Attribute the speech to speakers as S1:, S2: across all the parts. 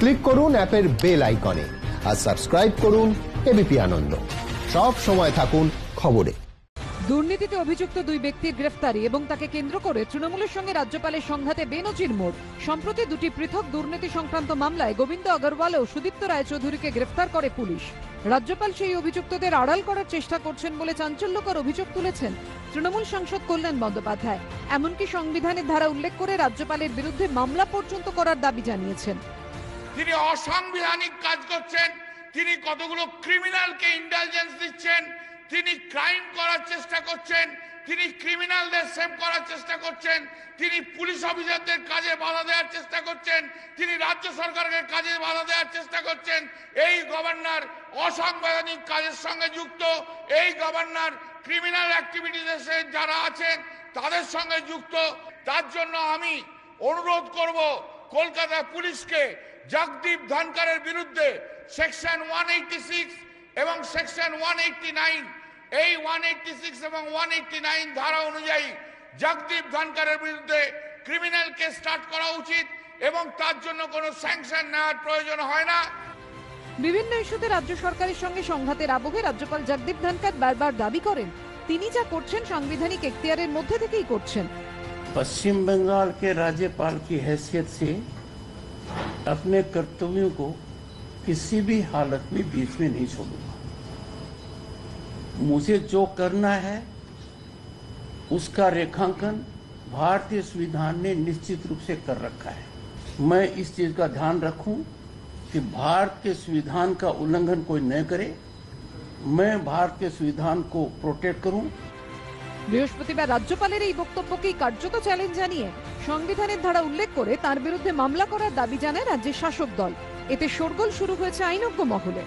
S1: Click করুন অ্যাপের bell আইকনে আর সাবস্ক্রাইব করুন এবিপি আনন্দ। সব সময় থাকুন খবরে।
S2: দুর্নীতিতে অভিযুক্ত দুই ব্যক্তির গ্রেফতারি এবং তাকে কেন্দ্র করে তৃণমূলের সঙ্গে রাজ্যপালের সংঘাতে বেনজির মোড়। সম্প্রতি দুটি পৃথক দুর্নীতি সংক্রান্ত মামলায় গোবিন্দ আগরওয়াল ও সুদীপ্ত রায়চৌধুরীকে গ্রেফতার করে পুলিশ। রাজ্যপাল সেই অভিযুক্তদের আড়াল করার চেষ্টা করছেন বলে চাঞ্চল্যকর অভিযোগ তুলেছেন তৃণমূল সাংসদ কল্যাণ বন্দ্যোপাধ্যায়। এমনকি সংবিধানের ধারা উল্লেখ করে রাজ্যপালের বিরুদ্ধে মামলা পর্যন্ত করার দাবি জানিয়েছেন।
S3: তিনি অসাংবিধানিক কাজ করছেন, তিনি কতগুলো ক্রিমিনালকে ইন্টেলিজেন্স দিচ্ছেন, তিনি ক্রাইম করার চেষ্টা করছেন, তিনি ক্রিমিনালদের সেভ করার চেষ্টা করছেন, তিনি পুলিশ অফিসারদের কাজে বাধা দেওয়ার চেষ্টা করছেন, তিনি রাজ্য সরকারকে কাজে বাধা দেওয়ার চেষ্টা করছেন, এই গভর্নর অসাংবিধানিক কাজের সঙ্গে যুক্ত, এই গভর্নর ক্রিমিনাল অ্যাক্টিভিটিসে যারা আছেন, তাদের সঙ্গে যুক্ত। তার জন্য আমি অনুরোধ করব কলকাতা পুলিশকে জগদীপ ধনকরের বিরুদ্ধে সেকশন ওয়ান এবং সেকশন ওয়ান এই ওয়ান এবং ওয়ান ধারা অনুযায়ী জগদীপ ধনকরের বিরুদ্ধে ক্রিমিনাল কেস স্টার্ট করা উচিত এবং তার জন্য কোনো স্যাংশন নেওয়ার প্রয়োজন হয় না
S2: বিভিন্ন ইস্যুতে রাজ্য সরকারের সঙ্গে সংঘাতের আবহে রাজ্যপাল জগদীপ ধনকর বারবার দাবি করেন তিনি যা করছেন সাংবিধানিক এখতিয়ারের মধ্যে থেকেই করছেন
S4: पश्चिम बंगाल के राज्यपाल की हैसियत से अपने कर्तव्यों को किसी भी हालत में बीच में नहीं छोड़ूंगा मुझे जो करना है उसका रेखांकन भारतीय संविधान ने निश्चित रूप से कर रखा है मैं इस चीज का ध्यान रखूं कि भारत के संविधान का उल्लंघन कोई न करे मैं भारत के संविधान को प्रोटेक्ट करूं
S2: বৃহস্পতিবার রাজ্যপালের এই বক্তব্যকেই কার্যত চ্যালেঞ্জ জানিয়ে সংবিধানের ধারা উল্লেখ করে তার বিরুদ্ধে মামলা করার দাবি জানায় রাজ্যের শাসক দল। এতে শোরগোল শুরু হয়েছে আইনজ্ঞ মহলে।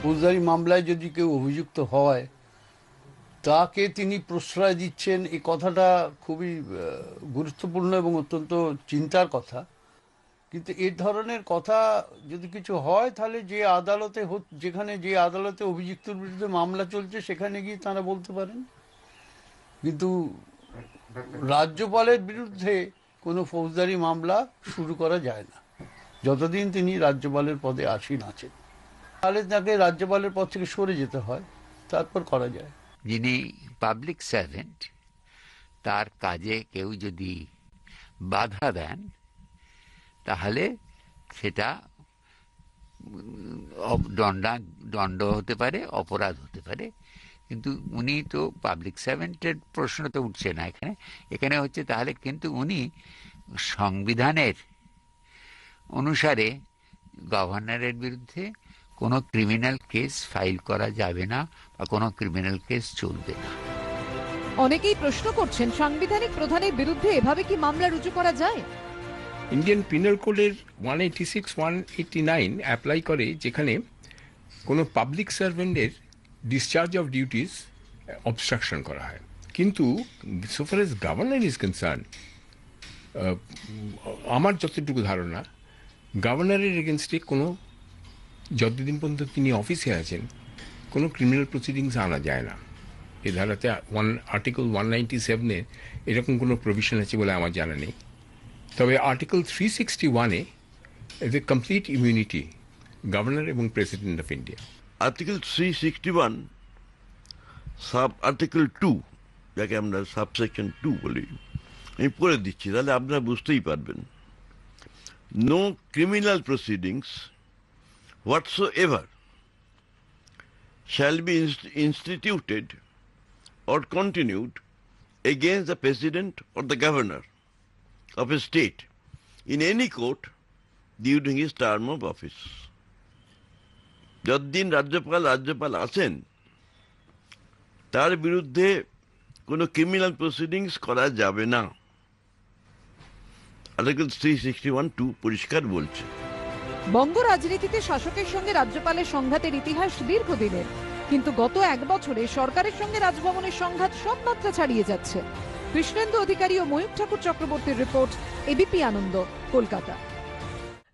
S5: ফৌজদারি মামলায় যদি কেউ অভিযুক্ত হয়, তাকে তিনি প্রশ্রয় দিচ্ছেন, এই কথাটা খুবই গুরুত্বপূর্ণ এবং অত্যন্ত চিন্তার কথা। কিন্তু এ ধরনের কথা যদি কিছু হয়, তাহলে যে আদালতে যেখানে যে আদালতে অভিযুক্তর বিরুদ্ধে মামলা চলছে, সেখানে গিয়ে তারা বলতে পারেন। কিন্তু রাজ্যপালের বিরুদ্ধে কোনো ফৌজদারি মামলা শুরু করা যায় না। যতদিন তিনি রাজ্যপালের পদে আসীন আছেন। তাহলে তাকে রাজ্যপালের পদ থেকে সরে যেতে হয়, তারপর করা যায়।
S6: যিনি পাবলিক সার্ভেন্ট তার কাজে কেউ যদি বাধা দেন, তাহলে সেটা দণ্ডা, দণ্ড হতে পারে, অপরাধ হতে পারে। কিন্তু উনি তো পাবলিক সার্ভেন্টের প্রশ্ন তো উঠছে না এখানে। এখানে হচ্ছে তাহলে কিন্তু উনি সংবিধানের অনুসারে গভর্নরের বিরুদ্ধে কোনো ক্রিমিনাল কেস ফাইল করা যাবে না বা কোনো ক্রিমিনাল কেস চলবে না।
S2: অনেকেই প্রশ্ন করছেন সাংবিধানিক প্রধানের বিরুদ্ধে এভাবে কি মামলা রুজু করা যায়?
S7: ইন্ডিয়ান পিনাল কোডের one eighty six one eighty nine apply করে যেখানে কোনো পাবলিক সার্ভেন্টের ডিসচার্জ অফ ডিউটিস অবস্ট্রাকশন করা হয়। কিন্তু সোফার এজ গভর্নর ইজ কনসার্ন আমার যতটুকু ধারণা গভর্নরের এগেনস্টে কোনো যতদিন পর্যন্ত তিনি অফিসে আছেন, কোনো ক্রিমিনাল প্রসিডিংস আনা যায় না। এ ধারাতে ওয়ান আর্টিকেল ওয়ান নাইনটি সেভেনে এরকম কোনো প্রভিশন আছে বলে আমার জানা নেই। তবে আর্টিকেল থ্রি সিক্সটি ওয়ানে এ কমপ্লিট ইমিউনিটি গভর্নর এবং president of India
S8: Article three sixty one sub article two যাকে আমরা সাবসেকশন টু বলি আমি পড়ে দিচ্ছি তাহলে আপনারা বুঝতেই পারবেন no criminal proceedings whatsoever shall be inst- instituted or continued against the president or the governor of a state in any court during his term of office. যতদিন রাজ্যপাল রাজ্যপাল আছেন, তার বিরুদ্ধে কোনো ক্রিমিনাল প্রসিডিংস করা যাবে না। Article three sixty one two পরিষ্কার বলছে।
S2: বঙ্গ রাজনীতিতে শাসকের সঙ্গে রাজ্যপালের সংঘাতের ইতিহাস দীর্ঘদিনের। কিন্তু গত এক বছরে সরকারের সঙ্গে রাজভবনের সংঘাত সব মাত্রা ছাড়িয়ে যাচ্ছে। কৃষ্ণেন্দু অধিকারী ও ময়ূর ঠাকুর চক্রবর্তীর রিপোর্ট এবিপি আনন্দ, কলকাতা।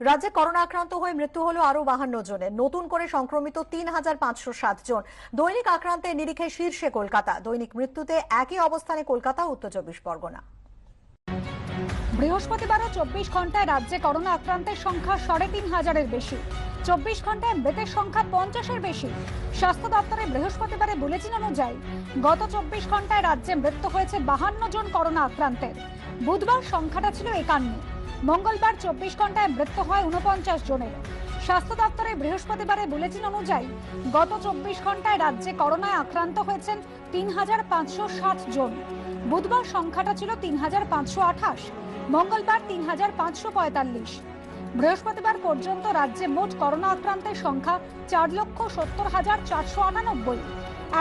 S9: রাজ্যে করোনা আক্রান্ত হয়ে মৃত্যু হলো আরও বাহান্ন জনের। নতুন করে সংক্রমিত তিন হাজার পাঁচশো সাত জন। দৈনিক আক্রান্তের নিরিখে শীর্ষে কলকাতা। দৈনিক মৃত্যুতে একই অবস্থানে কলকাতা, উত্তর চব্বিশ পরগনা।
S10: বৃহস্পতিবারও চব্বিশ ঘন্টায় রাজ্যে করোনা আক্রান্তের সংখ্যা সাড়ে তিন হাজারের বেশি। চব্বিশ ঘন্টায় মৃতের সংখ্যা পঞ্চাশের বেশি। স্বাস্থ্য দপ্তরে বৃহস্পতিবারে বুলেটিন অনুযায়ী, গত চব্বিশ ঘন্টায় রাজ্যে মৃত্যু হয়েছে বাহান্ন জন করোনা আক্রান্তের। বুধবার সংখ্যাটা ছিল একান্ন। মঙ্গলবার চব্বিশ ঘন্টায় মৃত্যু হয় উনপঞ্চাশ জনের। স্বাস্থ্য দপ্তরে বৃহস্পতিবারে বুলেটিন অনুযায়ী গত চব্বিশ ঘন্টায় রাজ্যে করোনায় আক্রান্ত হয়েছেন তিন হাজার পাঁচশো ষাট জন। বুধবার সংখ্যাটা ছিল তিন হাজার পাঁচশো আঠাশ, মঙ্গলবার তিন হাজার পাঁচশো পঁয়তাল্লিশ। বৃহস্পতিবার পর্যন্ত রাজ্যে মোট করোনা আক্রান্তের সংখ্যা চার লক্ষ সত্তর হাজার চারশো আটানব্বই।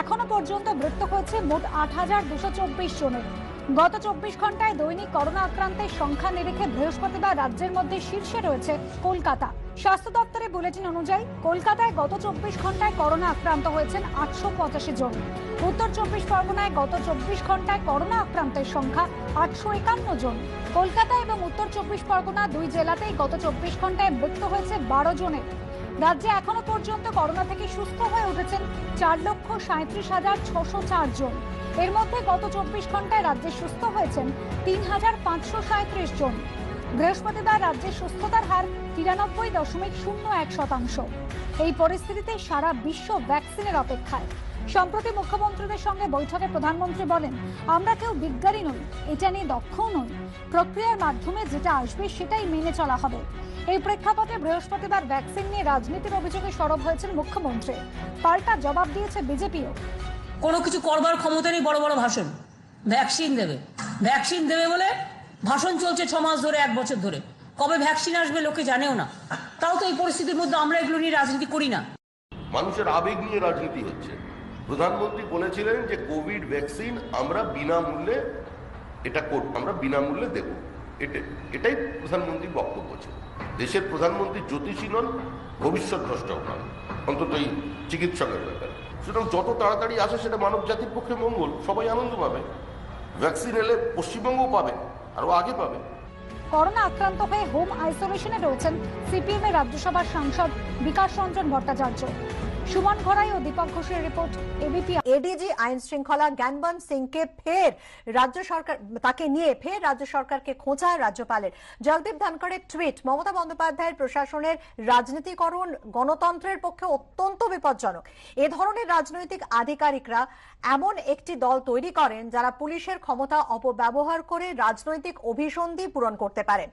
S10: এখনও পর্যন্ত মৃত্যু হয়েছে মোট আট হাজার দুশো চব্বিশ জনের। গত চব্বিশ ঘন্টায় দৈনিক করোনা আক্রান্তের সংখ্যা নিরিখে বৃহস্পতিবার রাজ্যের মধ্যে শীর্ষে রয়েছে কলকাতা। স্বাস্থ্য দপ্তরের বুলেটিন অনুযায়ী, কলকাতায় গত চব্বিশ ঘন্টায় করোনা আক্রান্ত হয়েছেন আটশো পঁচাশি জন। উত্তর চব্বিশ পরগনায় গত চব্বিশ ঘন্টায় করোনা আক্রান্তের সংখ্যা আটশো একান্ন জন। কলকাতা এবং উত্তর চব্বিশ পরগনা দুই জেলাতেই গত চব্বিশ ঘন্টায় মৃত্যু হয়েছে বারো জনের। রাজ্যে এখনও পর্যন্ত করোনা থেকে সুস্থ হয়ে উঠেছেন চার লক্ষ সাঁত্রিশ হাজার ছশো চার জন। এর মধ্যে গত চব্বিশ ঘন্টায় রাজ্যে সুস্থ হয়েছেন তিন হাজার পাঁচশো সাঁত্রিশ জন। বৃহস্পতিবার রাজ্যের সুস্থতার হার তিরানব্বই দশমিক শূন্য এক শতাংশ। এই পরিস্থিতিতে সারা বিশ্ব ভ্যাকসিনের অপেক্ষায়। সম্প্রতি মুখ্যমন্ত্রীদের সঙ্গে বৈঠকে প্রধানমন্ত্রী বলেন আমরা কেউ বিজ্ঞানী নই এটা নিয়ে দক্ষও নই। প্রক্রিয়ার মাধ্যমে যেটা আসবে সেটাই মেনে চলা হবে। এই প্রেক্ষাপটে বৃহস্পতিবার ভ্যাকসিন নিয়ে রাজনীতির অভিযোগে সরব হয়েছেন মুখ্যমন্ত্রী। পাল্টা জবাব দিয়েছে বিজেপিও।
S11: কোনো কিছু করবার ক্ষমতা নেই বড় বড় ভাষণ। ভ্যাকসিন দেবে। ভ্যাকসিন দেবে বলে ভাষণ চলছে ছ মাস ধরে এক বছর ধরে। কবে ভ্যাকসিন আসবে লোকে জানেও না। তাও তো এই পরিস্থিতির মধ্যে আমরা এগুলো নিয়ে রাজনীতি করি না।
S12: মানুষের আবেগ নিয়ে রাজনীতি হচ্ছে। প্রধানমন্ত্রী বলেছিলেন যে কোভিড ভ্যাকসিন আমরা বিনামূল্যে এটা আমরা বিনামূল্যে দেব। এটা, এটাই প্রধানমন্ত্রীর বক্তব্য ছিল। দেশের প্রধানমন্ত্রী জ্যোতিষী নন, ভবিষ্যৎ দ্রষ্টাও নন অন্তত এই চিকিৎসকের ব্যাপারে। সুতরাং যত তাড়াতাড়ি আসে সেটা মানব জাতির পক্ষে মঙ্গল, সবাই আনন্দ পাবে। ভ্যাকসিন এলে পশ্চিমবঙ্গও পাবে, আরও আগে পাবে।
S10: করোনা আক্রান্ত হয়ে হোম আইসোলেশনে রয়েছেন সিপিএম এর রাজ্যসভার সাংসদ বিকাশ রঞ্জন ভট্টাচার্য। সুমন ঘরাই ও দীপক ঘোষের রিপোর্ট এবিপি।
S9: এডিজি আইন শৃঙ্খলা জ্ঞানবন্ত সিংকে ফের রাজ্য সরকার তাকে নিয়ে ফের রাজ্য সরকারকে খোঁচা রাজ্যপালের। জগদীপ ধনকরের টুইট, মমতা বন্দ্যোপাধ্যায়ের প্রশাসনের রাজনীতিকরণ গণতন্ত্রের পক্ষে অত্যন্ত বিপজ্জনক। এ ধরনের রাজনৈতিক আধিকারিকরা এমন একটি দল তৈরি করেন যারা পুলিশের ক্ষমতা অপব্যবহার করে রাজনৈতিক অভিসন্ধি পূরণ করতে পারেন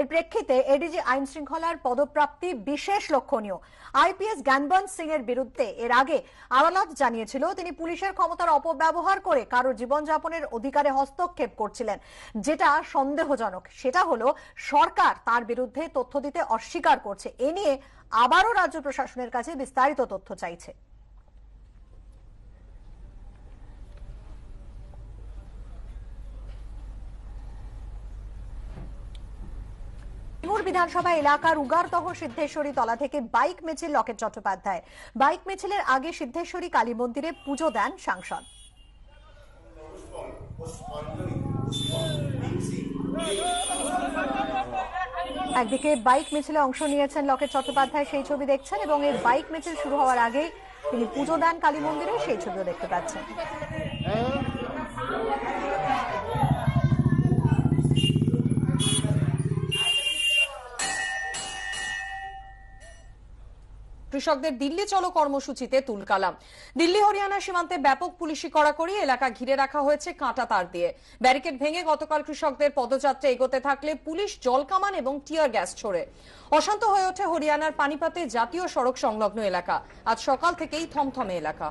S9: এর প্রেক্ষিতে এডিজি আইন শৃঙ্খলার পদপ্রাপ্তি বিশেষ লক্ষণীয়। আইপিএস জ্ঞানবন্ত সিং এর বিরুদ্ধে। এর আগে আদালত জানিয়েছিল, তিনি পুলিশের ক্ষমতার অপব্যবহার করে কারও জীবনযাপনের অধিকারে হস্তক্ষেপ করছিলেন। যেটা সন্দেহজনক। সেটা হলো, সরকার তার বিরুদ্ধে তথ্য দিতে অস্বীকার করছে। এ নিয়ে আবারও রাজ্য প্রশাসনের কাছে বিস্তারিত তথ্য চাইছে। সিঙ্গুর বিধানসভা এলাকার উগারদহ সিদ্ধেশ্বরী তলা থেকে বাইক মিছিল লকেট চট্টোপাধ্যায়। বাইক মিছিলের আগে সিদ্ধেশ্বরী কালী মন্দিরে পুজো দেন সাংসদ। একদিকে বাইক মিছিলে অংশ নিয়েছেন লকেট চট্টোপাধ্যায়, সেই ছবি দেখছেন এবং এই বাইক মিছিল শুরু হওয়ার আগেই তিনি পুজো দেন কালী মন্দিরে, সেই ছবিও দেখতে পাচ্ছেন।
S13: কৃষকদের দিল্লি চলো কর্মসূচিতে তুলকালাম। দিল্লি, হরিয়ানা সীমান্তে ব্যাপক পুলিশি কড়াকড়ি, এলাকা ঘিরে রাখা হয়েছে কাঁটা তার দিয়ে। ব্যারিকেড ভেঙে গতকাল কৃষকদের পদযাত্রা এগোতে থাকলে পুলিশ জলকামান এবং টিয়ার গ্যাস ছোড়ে। অশান্ত হয়ে ওঠে হরিয়ানার পানিপাতে জাতীয় সড়ক সংলগ্ন এলাকা। আজ সকাল থেকেই থমথমে এলাকা।